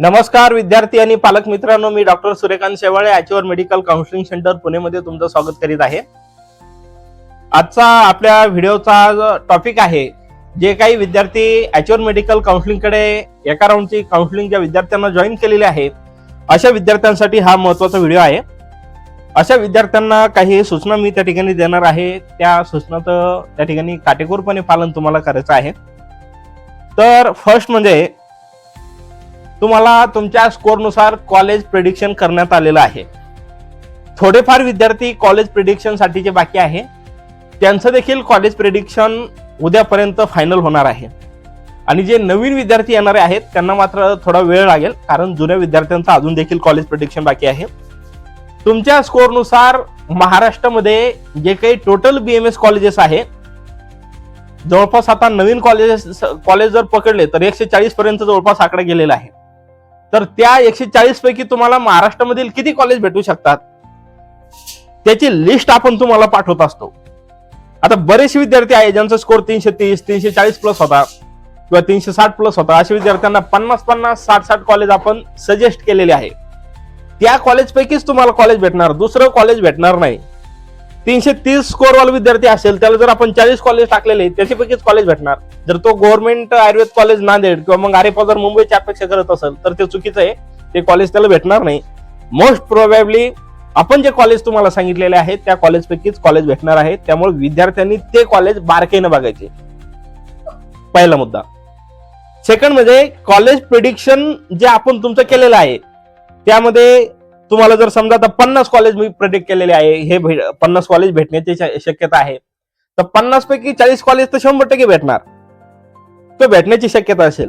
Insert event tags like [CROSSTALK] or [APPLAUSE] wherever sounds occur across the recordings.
नमस्कार विद्यार्थी आणि पालक मित्रांनो मी doctor Suryakant Shewale achiever medical counselling centre पुणेमध्ये तुमचं स्वागत करीत आहे. आजचा आपल्या व्हिडिओचा टॉपिक आहे जे काही विद्यार्थी अॅच्युअर मेडिकल काउन्सिलिंगकडे एका राऊंडची काउन्सिलिंग ज्या विद्यार्थ्यांना जॉईन केलेले आहे अशा विद्यार्थ्यांसाठी हा महत्त्वाचा व्हिडिओ आहे. अशा विद्यार्थ्यांना काही सूचना मी त्या ठिकाणी देणार आहे. त्या सूचनाचं त्या ठिकाणी काटेकोरपणे पालन तुम्हाला करायचं आहे. तर फर्स्ट म्हणजे तुम्हाला तुमच्या स्कोरनुसार कॉलेज प्रेडिक्शन करण्यात आलेलं आहे. थोडेफार विद्यार्थी कॉलेज प्रेडिक्शनसाठी जे बाकी आहे. त्यांचं देखील कॉलेज प्रेडिक्शन उद्यापर्यंत फायनल होणार आहे. आणि जे नवीन विद्यार्थी येणारे आहेत त्यांना मात्र थोडा वेळ लागेल कारण जुन्या विद्यार्थ्यांचं अजून देखील कॉलेज प्रेडिक्शन बाकी आहे. तुमच्या स्कोरनुसार महाराष्ट्रामध्ये जे काही total B M S colleges आहे जवळपास आता नवीन कॉलेजेस कॉलेज जर पकडले तर एकशे चाळीस पर्यंत जवळपास आकडा गेलेला आहे. तर त्या एकशे चाळीस पैकी तुम्हाला महाराष्ट्रामधील किती कॉलेज भेटू शकतात? त्याची लिस्ट आपण तुम्हाला पाठवत असतो. आता बरेचसे विद्यार्थी आहे ज्यांचा स्कोर तीनशे तीस तीनशे चाळीस प्लस होता किंवा तीनशे साठ प्लस होता. अशा विद्यार्थ्यांना पन्नास पन्नास साठ साठ कॉलेज आपण सजेस्ट केलेले आहे. त्या कॉलेजपैकीच तुम्हाला कॉलेज भेटणार. दुसरं कॉलेज भेटणार नाही. तीनशे तीस स्कोर वाला विद्यार्थी असेल त्याला जर आपण चाळीस कॉलेज टाकलेले त्याच्यापैकीच कॉलेज भेटणार. जर तो government uh, Ayurveda college Nanded किंवा मग आरेपा जर मुंबईची अपेक्षा करत असेल तर ते चुकीचं आहे. ते कॉलेज त्याला भेटणार नाही. मोस्ट प्रोबॅबली आपण जे कॉलेज तुम्हाला सांगितलेले आहे त्या कॉलेजपैकीच कॉलेज भेटणार आहे. त्यामुळे विद्यार्थ्यांनी ते कॉलेज बारकाईनं बघायचे. पहिला मुद्दा. सेकंड म्हणजे कॉलेज प्रिडिक्शन जे आपण तुमचं केलेलं आहे त्यामध्ये तुम्हाला जर समजा आता पन्नास कॉलेज मी प्रेडिक्ट केलेले आहे हे भेट पन्नास कॉलेज भेटण्याची श- शक्यता आहे तर पन्नास पैकी चाळीस कॉलेज तर शंभर टक्के भेटणार. तो भेटण्याची शक्यता असेल.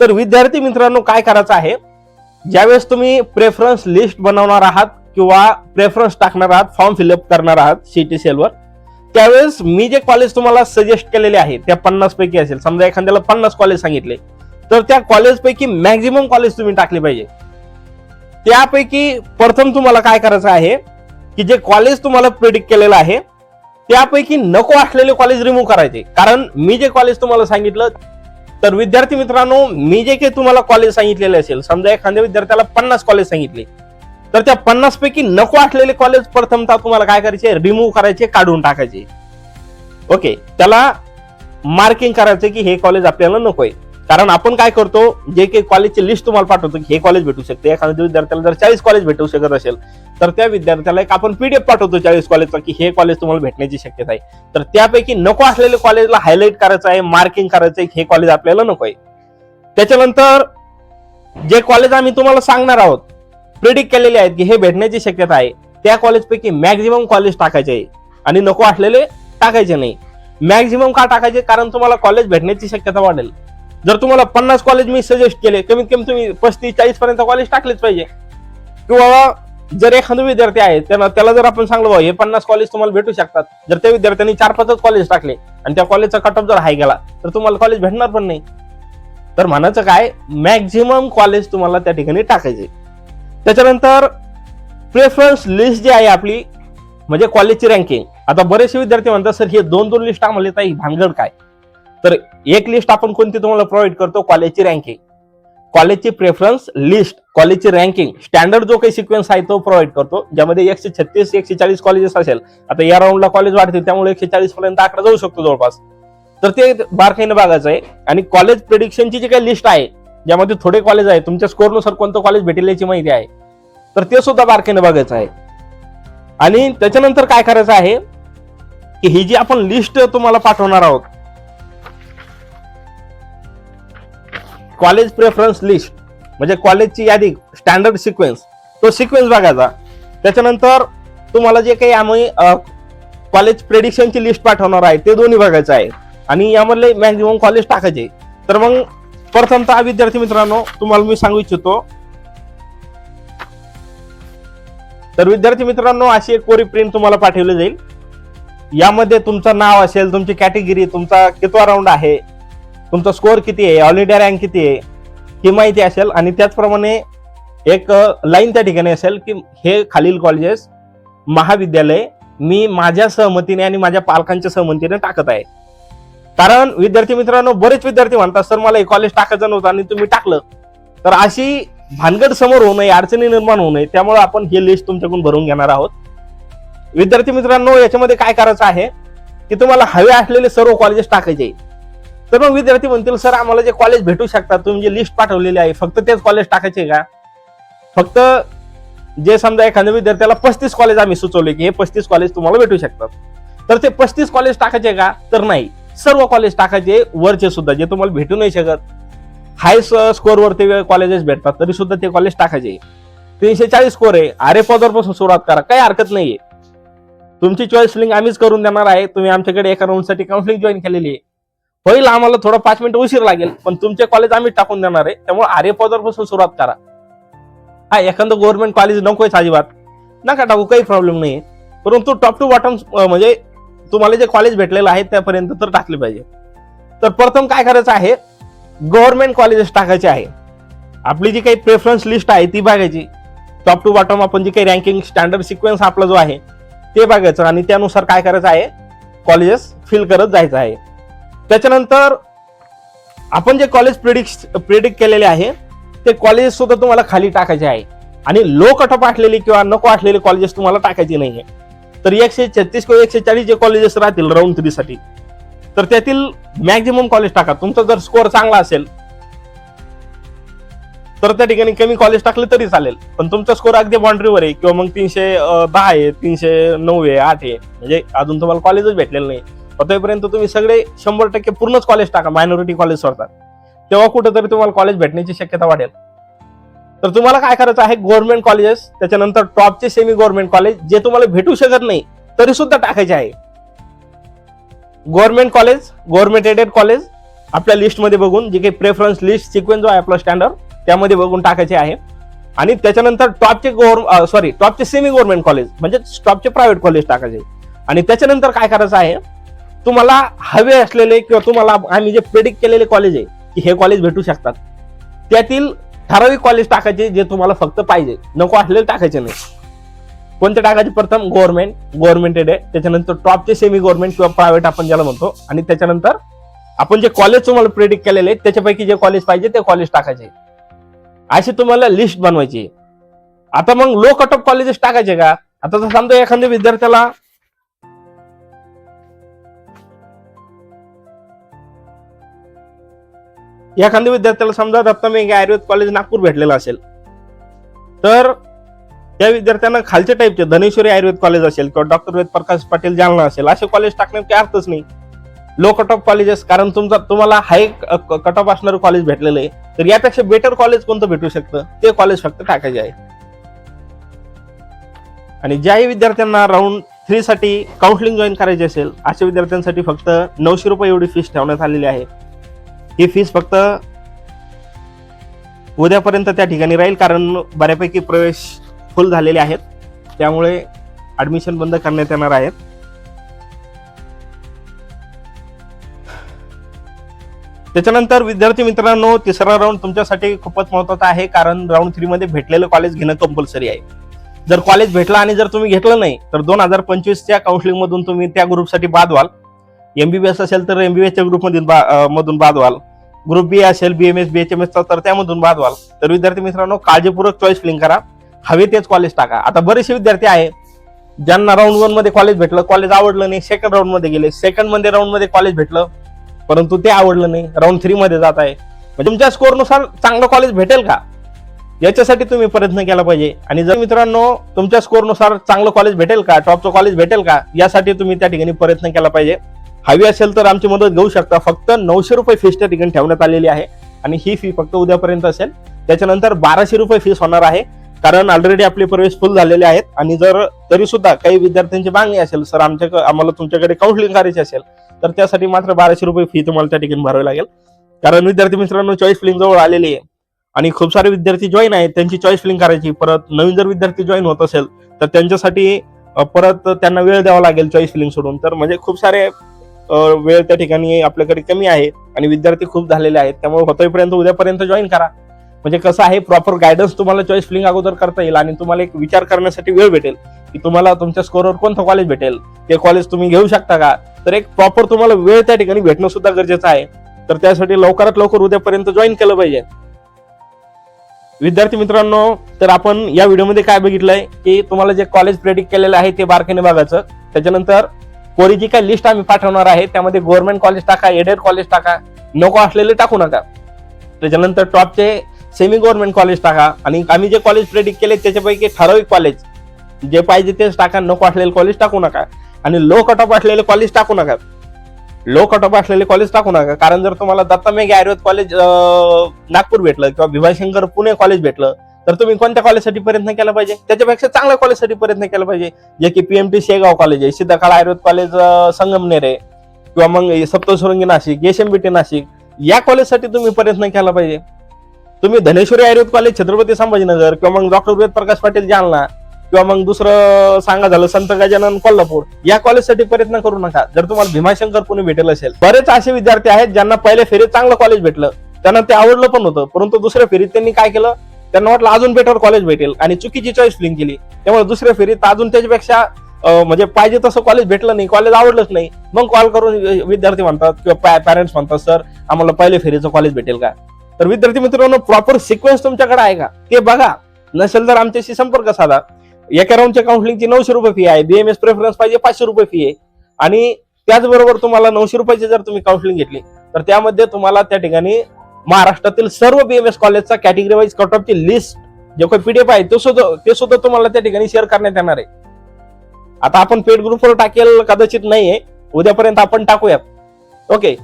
तर विद्यार्थी मित्रांनो काय करायचं आहे? ज्यावेळेस तुम्ही प्रेफरन्स लिस्ट बनवणार आहात किंवा प्रेफरन्स टाकणार आहात फॉर्म फिलअप करणार आहात सीटीसीएल वर त्यावेळेस मी जे कॉलेज तुम्हाला सजेस्ट केलेले आहे त्या पन्नास पैकी असेल. समजा एखाद्याला पन्नास कॉलेज सांगितले तर त्या कॉलेजपैकी मॅक्झिमम कॉलेज तुम्ही टाकले पाहिजे. त्यापैकी प्रथम तुम्हाला काय करायचं आहे की जे कॉलेज तुम्हाला प्रिडिक्ट केलेलं आहे त्यापैकी नको असलेले कॉलेज रिमूव्ह करायचे. कारण मी जे कॉलेज तुम्हाला सांगितलं तर विद्यार्थी मित्रांनो मी जे काही तुम्हाला कॉलेज सांगितलेले असेल समजा एखाद्या विद्यार्थ्याला पन्नास कॉलेज सांगितले तर त्या पन्नास पैकी नको असलेले कॉलेज प्रथमतः तुम्हाला काय करायचे? रिमूव्ह करायचे काढून टाकायचे. ओके त्याला मार्किंग करायचं की हे कॉलेज आपल्याला नकोय. कारण आपण काय करतो जे काही कॉलेजची लिस्ट तुम्हाला पाठवतो की हे कॉलेज भेटू शकते. एखाद्या विद्यार्थ्याला जर चाळीस कॉलेज भेटू शकत असेल तर त्या विद्यार्थ्याला एक आपण पीडीएफ पाठवतो चाळीस कॉलेजचा की हे कॉलेज तुम्हाला भेटण्याची शक्यता आहे. तर त्यापैकी नको असलेले कॉलेजला हायलाईट करायचं आहे मार्किंग करायचं आहे हे कॉलेज आपल्याला नको आहे. त्याच्यानंतर जे कॉलेज आम्ही तुम्हाला सांगणार आहोत प्रिडिक्ट केलेले आहेत की हे भेटण्याची शक्यता आहे त्या कॉलेजपैकी मॅक्झिमम कॉलेज टाकायचे आहे. आणि नको असलेले टाकायचे नाही. मॅक्झिमम का टाकायचे? कारण तुम्हाला कॉलेज भेटण्याची शक्यता वाढेल. जर तुम्हाला पन्नास कॉलेज मी सजेस्ट केले कमीत कमी तुम्ही पस्तीस चाळीस पर्यंत कॉलेज टाकलेच पाहिजे. किंवा जर एखादा विद्यार्थी आहे त्यांना त्याला जर आपण सांगलो हे पन्नास कॉलेज तुम्हाला भेटू शकतात. जर त्या विद्यार्थ्यांनी चार पाचच कॉलेज टाकले आणि त्या कॉलेजचा कट ऑफ जर हाय गेला तर तुम्हाला कॉलेज भेटणार पण नाही. तर म्हणायचं काय मॅक्झिमम कॉलेज तुम्हाला त्या ठिकाणी टाकायचे. त्याच्यानंतर प्रेफरन्स लिस्ट जी आहे आपली म्हणजे कॉलेजची रँकिंग आता बरेचसे विद्यार्थी म्हणतात सर हे दोन दोन लिस्ट आम्हाला येत आहे भानगड काय? तर एक लिस्ट आपण कोणती तुम्हाला प्रोव्हाइड करतो? कॉलेजची रँकिंग कॉलेजची प्रेफरन्स लिस्ट कॉलेजची रँकिंग स्टँडर्ड जो काही सिक्वेन्स आहे तो प्रोव्हाइड करतो. ज्यामध्ये एकशे छत्तीस एकशे चाळीस कॉलेजेस असेल. आता या राऊंडला कॉलेज वाढतील त्यामुळे एकशे चाळीस पर्यंत आकडा जाऊ शकतो जवळपास. तर ते बारकाईने बघायचं आहे. आणि कॉलेज प्रिडिक्शनची जी काही लिस्ट आहे ज्यामध्ये थोडे कॉलेज आहे तुमच्या स्कोरनुसार कोणतं कॉलेज भेटेल याची माहिती आहे. तर ते सुद्धा बारकाईने बघायचं आहे. आणि त्याच्यानंतर काय करायचं आहे की ही जी आपण लिस्ट तुम्हाला पाठवणार आहोत कॉलेज प्रेफरन्स लिस्ट म्हणजे कॉलेजची यादी स्टँडर्ड सिक्वेन्स तो सिक्वेन्स बघायचा. त्याच्यानंतर तुम्हाला जे काही आम्ही कॉलेज प्रेडिक्शनची लिस्ट पाठवणार आहे ते दोन्ही बघायचं आहे. आणि यामधले मॅक्झिमम कॉलेज टाकायचे. तर मग प्रथमतः विद्यार्थी मित्रांनो तुम्हाला मी सांगू इच्छितो. तर विद्यार्थी मित्रांनो अशी एक कोरी प्रिंट तुम्हाला पाठवली जाईल. यामध्ये तुमचं नाव असेल तुमची कॅटेगरी तुमचा कितवा राऊंड आहे तुमचा स्कोअर किती आहे? ऑल इंडिया रँक किती आहे? ही माहिती असेल आणि त्याचप्रमाणे एक लाईन त्या ठिकाणी असेल की हे खालील कॉलेजेस महाविद्यालय मी माझ्या सहमतीने आणि माझ्या पालकांच्या सहमतीने टाकत आहे. कारण विद्यार्थी मित्रांनो बरेच विद्यार्थी म्हणतात सर मला हे कॉलेज टाकायचं नव्हतं आणि तुम्ही टाकलं. तर अशी भानगड समोर होऊ नये अडचणी निर्माण होऊ नये त्यामुळे आपण ही लिस्ट तुमच्याकडून भरून घेणार आहोत. विद्यार्थी मित्रांनो याच्यामध्ये काय करायचं आहे? की तुम्हाला हवे असलेले सर्व कॉलेजेस टाकायचे. तर मग विद्यार्थी म्हणतील सर आम्हाला जे कॉलेज भेटू शकतात तुम्ही जे लिस्ट पाठवलेली आहे फक्त तेच कॉलेज टाकायचे का? फक्त जे समजा एखाद्या विद्यार्थ्याला पस्तीस कॉलेज आम्ही सुचवले की हे पस्तीस कॉलेज तुम्हाला भेटू शकतात. तर ते पस्तीस कॉलेज टाकायचे का? तर नाही. सर्व कॉलेज टाकायचे वरचे सुद्धा जे तुम्हाला भेटू नाही शकत. हाय स्कोअरवर ते कॉलेजेस भेटतात तरी सुद्धा ते कॉलेज टाकायचे तीनशे चाळीस स्कोर आहे. आरे पदापासून सुरुवात करा. काही हरकत नाहीये. तुमची चॉईस लिंक आम्हीच करून देणार आहे. तुम्ही आमच्याकडे एका राऊंडसाठी काउन्सिलिंग जॉईन केलेली आहे. होईल आम्हाला थोडं पाच मिनिट उशीर लागेल पण तुमचे कॉलेज आम्ही टाकून देणार आहे. त्यामुळे आर्यपदरपासून सुरुवात करा. हा एखादं गव्हर्नमेंट कॉलेज नकोय अजिबात. नका टाकू काही प्रॉब्लेम नाही परंतु टॉप टू बॉटम म्हणजे तुम्हाला जे कॉलेज भेटलेलं आहे त्यापर्यंत तर टाकले पाहिजे. तर प्रथम काय करायचं आहे गव्हर्नमेंट कॉलेजेस टाकायचे आहे. आपली जी काही प्रेफरन्स लिस्ट आहे ती बघायची. टॉप टू बॉटम आपण जी काही रँकिंग स्टँडर्ड सिक्वेन्स आपला जो आहे ते बघायचं. आणि त्यानुसार काय करायचं आहे कॉलेजेस फिल करत जायचं आहे. त्याच्यानंतर आपण जे कॉलेज प्रिडिक्स प्रिडिक्ट केलेले आहे ते कॉलेजेस सुद्धा तुम्हाला खाली टाकायचे आहे. आणि लो कटअप असलेली किंवा नको असलेले कॉलेजेस तुम्हाला टाकायचे नाहीये. तर एकशे छत्तीस किंवा एकशे चाळीस जे कॉलेजेस राहतील राऊंड थ्रीसाठी तर त्यातील मॅक्झिमम कॉलेज टाका. तुमचा जर स्कोअर चांगला असेल तर त्या ठिकाणी कमी कॉलेज टाकले तरी चालेल. पण तुमचा स्कोअर अगदी बाउंड्रीवर आहे किंवा मग तीनशे दहा आहे तीनशे नऊ आहे आठ आहे म्हणजे अजून तुम्हाला कॉलेजच भेटलेलं नाही तोपर्यंत तुम्ही सगळे शंभर टक्के पूर्णच कॉलेज टाका मायनॉरिटी कॉलेज सोडतात. तेव्हा कुठेतरी तुम्हाला कॉलेज भेटण्याची शक्यता वाढेल. तर तुम्हाला काय करायचं आहे गव्हर्नमेंट कॉलेजेस त्याच्यानंतर टॉपचे सेमी गव्हर्नमेंट कॉलेज जे तुम्हाला भेटू शकत नाही तरी सुद्धा टाकायचे आहे. Government college government aided college आपल्या लिस्टमध्ये बघून जे काही प्रेफरन्स लिस्ट सिक्वेन्स जो आहे आपला स्टँडर्ड त्यामध्ये बघून टाकायचे आहे. आणि त्याच्यानंतर टॉपचे गव्हर्न सॉरी टॉपचे सेमी गव्हर्नमेंट कॉलेज म्हणजे टॉपचे प्रायव्हेट कॉलेज टाकायचे. आणि त्याच्यानंतर काय करायचं आहे तुम्हाला हवे असलेले किंवा तुम्हाला आम्ही जे प्रेडिक्ट केलेले कॉलेज आहे की हे कॉलेज भेटू शकतात. त्यातील ठराविक कॉलेज टाकायचे जे तुम्हाला फक्त पाहिजे. नको असलेले टाकायचे नाही. कोणते टाकायचे? प्रथम गव्हर्नमेंट गव्हर्नमेंटेड आहे. त्याच्यानंतर टॉपचे सेमी गव्हर्नमेंट किंवा प्रायव्हेट आपण ज्याला म्हणतो. आणि त्याच्यानंतर आपण जे कॉलेज तुम्हाला प्रेडिक्ट केलेले आहेत त्याच्यापैकी जे कॉलेज पाहिजे ते कॉलेज टाकायचे. अशी तुम्हाला लिस्ट बनवायची आता मग लो कट ऑफ कॉलेजेस टाकायचे का? आता जर समजा एखाद्या विद्यार्थ्याला एखाद्या विद्यार्थ्याला समजा दत्तमेघे आयुर्वेद कॉलेज नागपूर भेटलेलं असेल तर त्या विद्यार्थ्यांना खालच्या टाईपचे धनेश्वरी आयुर्वेद कॉलेज असेल किंवा डॉक्टर वेद प्रकाश पाटील जालना असेल असे कॉलेज टाकण्यात काही अर्थच नाही. लो कट ऑफ कॉलेजेस कारण तुमचा तुम्हाला हाय कट ऑफ असणारं कॉलेज भेटलेलं आहे तर यापेक्षा बेटर कॉलेज कोणतं भेटू शकतं? ते कॉलेज फक्त टाकायचे आहे. आणि ज्याही विद्यार्थ्यांना राऊंड थ्री साठी काउन्सिलिंग जॉईन करायची असेल अशा विद्यार्थ्यांसाठी फक्त नऊशे रुपये एवढी फीस ठेवण्यात आलेली आहे. ही फीस फक्त उद्यापर्यंत त्या ठिकाणी राहील कारण बऱ्यापैकी प्रवेश फुल झालेले आहेत. त्यामुळे ऍडमिशन बंद करण्यात येणार आहेत. त्याच्यानंतर विद्यार्थी मित्रांनो तिसरा राऊंड तुमच्यासाठी खूपच महत्त्वाचा आहे कारण राऊंड थ्री मध्ये भेटलेलं कॉलेज घेणं कंपल्सरी आहे. जर कॉलेज भेटला आणि जर तुम्ही घेतलं नाही तर दोन हजार पंचवीसच्या काउन्सिलिंग मधून तुम्ही त्या ग्रुपसाठी बाद व्हाल. एमबीबीएस असेल तर एमबीबीएसच्या ग्रुपमधून बा- मधून बाद व्हाल ग्रुप बी असेल बीएमएस एस तर त्यामधून बाद व्हाल तर विद्यार्थी मित्रांनो काळजीपूर्वक चॉईस फिलिंग करा. हवे तेच कॉलेज टाका. आता बरेचसे विद्यार्थी आहे ज्यांना राऊंड वनमध्ये कॉलेज भेटलं कॉलेज आवडलं नाही सेकंड राऊंडमध्ये गेले. सेकंडमध्ये राऊंडमध्ये कॉलेज भेटलं परंतु ते आवडलं नाही राऊंड थ्री मध्ये जात आहे. तुमच्या स्कोरनुसार चांगलं कॉलेज भेटेल का? याच्यासाठी तुम्ही प्रयत्न केला पाहिजे. आणि जर मित्रांनो तुमच्या स्कोरनुसार चांगलं कॉलेज भेटेल का? टॉपचं कॉलेज भेटेल का? यासाठी तुम्ही त्या ठिकाणी प्रयत्न केला पाहिजे. हवी असेल तर आमची मदत घेऊ शकता. फक्त नऊशे रुपये फीस त्या ठिकाणी ठेवण्यात आलेली आहे. आणि ही फी फक्त उद्यापर्यंत असेल. त्याच्यानंतर बाराशे रुपये फीस होणार आहे. कारण ऑलरेडी आपले प्रवेश फुल झालेले आहेत. आणि जर तरी सुद्धा काही विद्यार्थ्यांची मागणी असेल सर आमच्या आम्हाला तुमच्याकडे काउन्सिलिंग करायची असेल तर त्यासाठी मात्र बाराशे रुपये फी तुम्हाला त्या ठिकाणी भरावी लागेल. कारण विद्यार्थी मित्रांनो चॉईस फिलिंग जवळ आलेली आहे. आणि खूप सारे विद्यार्थी जॉईन आहेत. त्यांची चॉईस फिलिंग करायची. परत नवीन जर विद्यार्थी जॉईन होत असेल तर त्यांच्यासाठी परत त्यांना वेळ द्यावा लागेल चॉईस फिलिंग सोडून. तर म्हणजे खूप सारे वेळ त्या ठिकाणी आपल्याकडे कमी आहे आणि विद्यार्थी खूप झालेले आहेत. त्यामुळे होतोयपर्यंत उद्यापर्यंत जॉईन करा. म्हणजे कसं आहे प्रॉपर गायडन्स तुम्हाला चॉईस फिलिंग अगोदर करता येईल आणि तुम्हाला एक विचार करण्यासाठी वेळ भेटेल की तुम्हाला तुमच्या स्कोरवर कोणतं कॉलेज भेटेल. ते कॉलेज तुम्ही घेऊ शकता का? तर एक प्रॉपर तुम्हाला वेळ त्या ठिकाणी भेटणं सुद्धा गरजेचं आहे. तर त्यासाठी लवकरात लवकर उद्यापर्यंत जॉईन केलं पाहिजे. विद्यार्थी मित्रांनो तर आपण या व्हिडिओमध्ये काय बघितलंय की तुम्हाला जे कॉलेज प्रेडिक्ट केलेलं आहे ते बारकाईने बघायचं. त्याच्यानंतर कोरी जी काही लिस्ट आम्ही पाठवणार आहे त्यामध्ये गव्हर्नमेंट कॉलेज टाका एडेड कॉलेज टाका नको असलेले टाकू नका. त्याच्यानंतर टॉपचे सेमी गव्हर्नमेंट कॉलेज टाका. आणि आम्ही जे कॉलेज प्रेडिक्ट केले त्याच्यापैकी ठराविक कॉलेज जे पाहिजे तेच टाका नको असलेले कॉलेज टाकू नका. आणि लो कट ऑफ असलेले कॉलेज टाकू नका. लो कट ऑफ असलेले कॉलेज टाकू नका. कारण जर तुम्हाला दत्ता मेघे आयुर्वेद कॉलेज नागपूर भेटलं किंवा भीमाशंकर पुणे कॉलेज भेटलं तर तुम्ही कोणत्या कॉलेजसाठी प्रयत्न केला पाहिजे? त्याच्यापेक्षा चांगल्या कॉलेजसाठी प्रयत्न केला पाहिजे. जे की पीएमटी शेगाव कॉलेज आहे सिद्धकाळ आयुर्वेद कॉलेज संगमनेर आहे किंवा मग सप्तशृंगी नाशिक एसएमबीटी नाशिक या कॉलेजसाठी तुम्ही प्रयत्न केला पाहिजे. तुम्ही धनेश्वरी आयुर्वेद कॉलेज छत्रपती संभाजीनगर किंवा मग डॉक्टर वेद प्रकाश पाटील जालना किंवा मग दुसरं सांगा झालं संत गजानन कोल्हापूर या कॉलेजसाठी प्रयत्न करू नका. जर तुम्हाला भीमाशंकर पुणे भेटेल असेल. बरेच असे विद्यार्थी आहेत ज्यांना पहिल्या फेरीत चांगलं कॉलेज भेटलं. त्यांना ते आवडलं पण होतं. परंतु दुसऱ्या फेरीत त्यांनी काय केलं? त्यांना वाटलं अजून बेटर कॉलेज भेटेल. आणि चुकीची चॉईस फिलिंग केली. त्यामुळे दुसऱ्या फेरीत अजून त्याच्यापेक्षा म्हणजे पाहिजे तसं कॉलेज भेटलं नाही कॉलेज आवडलंच नाही. मग कॉल करून विद्यार्थी म्हणतात किंवा पॅरेंट्स म्हणतात सर आम्हाला पहिले फेरीचं कॉलेज भेटेल का? तर विद्यार्थी मित्रांनो प्रॉपर सिक्वेन्स तुमच्याकडे आहे का? ते बघा. नसेल तर आमच्याशी संपर्क साधा. एका राऊंडच्या काउन्सिलिंगची नऊशे रुपये फी आहे. बीएमएस प्रेफरन्स पाहिजे पाचशे रुपये फी आहे. आणि त्याचबरोबर तुम्हाला नऊशे रुपयाची जर तुम्ही काउन्सिलिंग घेतली तर त्यामध्ये तुम्हाला त्या ठिकाणी महाराष्ट्रातील सर्व बीएमएस कॉलेजचा कॅटेगरी वाईज कट ऑफची लिस्ट जे काही पीडीएफ आहे ते सुद्धा ते सुद्धा तुम्हाला त्या ठिकाणी शेअर करण्यात येणार आहे. आता आपण पेड ग्रुपवर टाकेल कदाचित नाहीये. उद्यापर्यंत आपण टाकूयात. ओके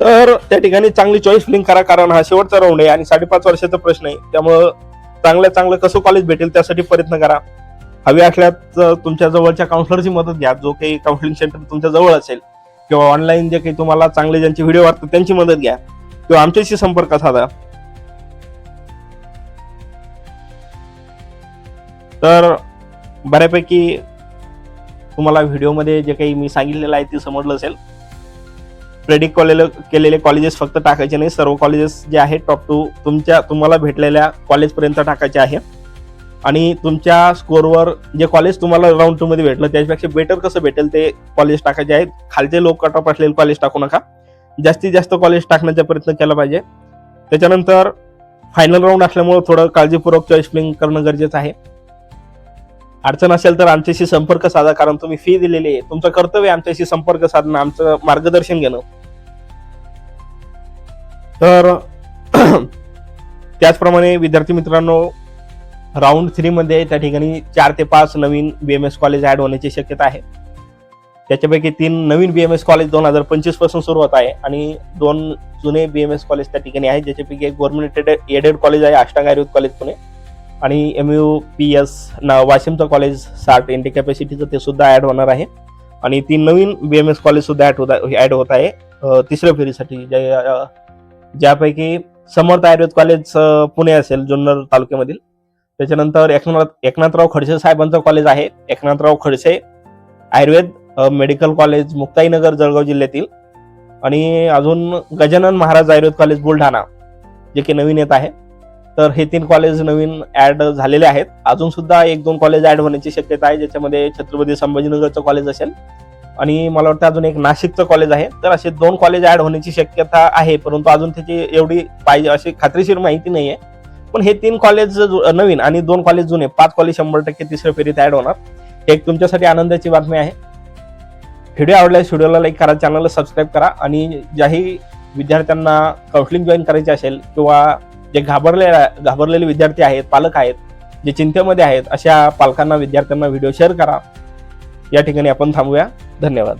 तर त्या ठिकाणी चांगली चॉईस लिंक करा कारण हा शेवटचा राऊंड आहे आणि साडेपाच वर्षाचा प्रश्न आहे. त्यामुळं चांगलं चांगलं कसं कॉलेज भेटेल त्यासाठी प्रयत्न करा. हवी असल्यास तुमच्या जवळच्या काउन्सलरची मदत घ्या. जो काही काउन्सिलिंग सेंटर तुमच्या जवळ असेल किंवा ऑनलाईन जे काही तुम्हाला चांगले ज्यांचे व्हिडिओ वाटतात त्यांची मदत घ्या. किंवा आमच्याशी संपर्क साधा. तर बऱ्यापैकी तुम्हाला व्हिडिओमध्ये जे काही मी सांगितलेलं आहे ते समजलं असेल. प्रेडिक्ट कॉलेज केलेले कॉलेजेस फक्त टाकायचे नाही. सर्व कॉलेजेस जे आहेत टॉप टू तुमच्या तुम्हाला भेटलेल्या कॉलेजपर्यंत टाकायचे आहे. आणि तुमच्या स्कोअरवर जे कॉलेज तुम्हाला राऊंड टू मध्ये भेटलं त्याच्यापेक्षा बेटर कसं भेटेल ते कॉलेज टाकायचे आहेत. खालचे लोक कट ऑफ असलेले कॉलेज टाकू नका. जास्तीत जास्त कॉलेज टाकण्याचा प्रयत्न केला पाहिजे. त्याच्यानंतर फायनल राऊंड असल्यामुळं थोडं काळजीपूर्वक चॉईस फिलिंग करणं गरजेचं आहे. अडचण असेल तर आमच्याशी संपर्क साधा कारण तुम्ही फी दिलेली आहे. तुमचं कर्तव्य आमच्याशी संपर्क साधणं आमचं मार्गदर्शन घेणं. तर [CLEARS THROAT] त्याचप्रमाणे विद्यार्थी मित्रांनो राऊंड थ्रीमध्ये त्या ठिकाणी चार ते पाच नवीन B M S college add होण्याची शक्यता आहे. त्याच्यापैकी तीन नवीन बी एम एस कॉलेज दोन हजार पंचवीसपासून सुरू होत आहे आणि दोन जुने बी एम एस कॉलेज त्या ठिकाणी आहेत ज्याच्यापैकी एक गव्हर्नमेंट एडेड कॉलेज आहे अष्टांग आयुर्वेद कॉलेज पुणे. आणि एम यू पी एस वाशिमचं कॉलेज साठ इंटी कॅपॅसिटीचं ते सुद्धा ऍड होणार आहे. आणि तीन नवीन बी एम एस कॉलेज सुद्धा ऍड होत ऍड होत आहे. तिसऱ्या फेरीसाठी ज्या ज्यापैकी समर्थ आयुर्वेद कॉलेज पुणे असेल जुन्नर तालुक्यामधील. त्याच्यानंतर एकनाथ एकनाथराव खडसे साहेबांचं कॉलेज आहे. एकनाथराव खडसे आयुर्वेद मेडिकल कॉलेज मुक्ताईनगर जळगाव जिल्ह्यातील आणि अजून गजानन महाराज आयुर्वेद कॉलेज बुलढाणा जे की नवीन येत आहे. तर हे तीन कॉलेज नवीन ऍड झालेले आहेत. अजून सुद्धा एक दोन कॉलेज ऍड होण्याची शक्यता आहे ज्याच्यामध्ये छत्रपती संभाजीनगरचं कॉलेज असेल आणि मला वाटतं अजून एक नाशिकचं कॉलेज आहे. तर असे दोन कॉलेज ऍड होण्याची शक्यता आहे परंतु अजून त्याची एवढी पाहिजे अशी खात्रीशीर माहिती नाहीये. पण हे तीन कॉलेज नवीन आणि दोन कॉलेज जुने पाच कॉलेज शंभर टक्के तिसऱ्या फेरीत ऍड होणार. एक तुमच्यासाठी आनंदाची बातमी आहे. व्हिडिओ आवडल्यास व्हिडिओला लाईक करा चॅनलला सबस्क्राईब करा. आणि ज्याही विद्यार्थ्यांना काउन्सिलिंग जॉईन करायची असेल किंवा जे घाबरले घाबरलेले विद्यार्थी आहेत पालक आहेत जे चिंतेमध्ये आहेत अशा पालकांना विद्यार्थ्यांना व्हिडिओ शेअर करा. या ठिकाणी आपण थांबूया. धन्यवाद.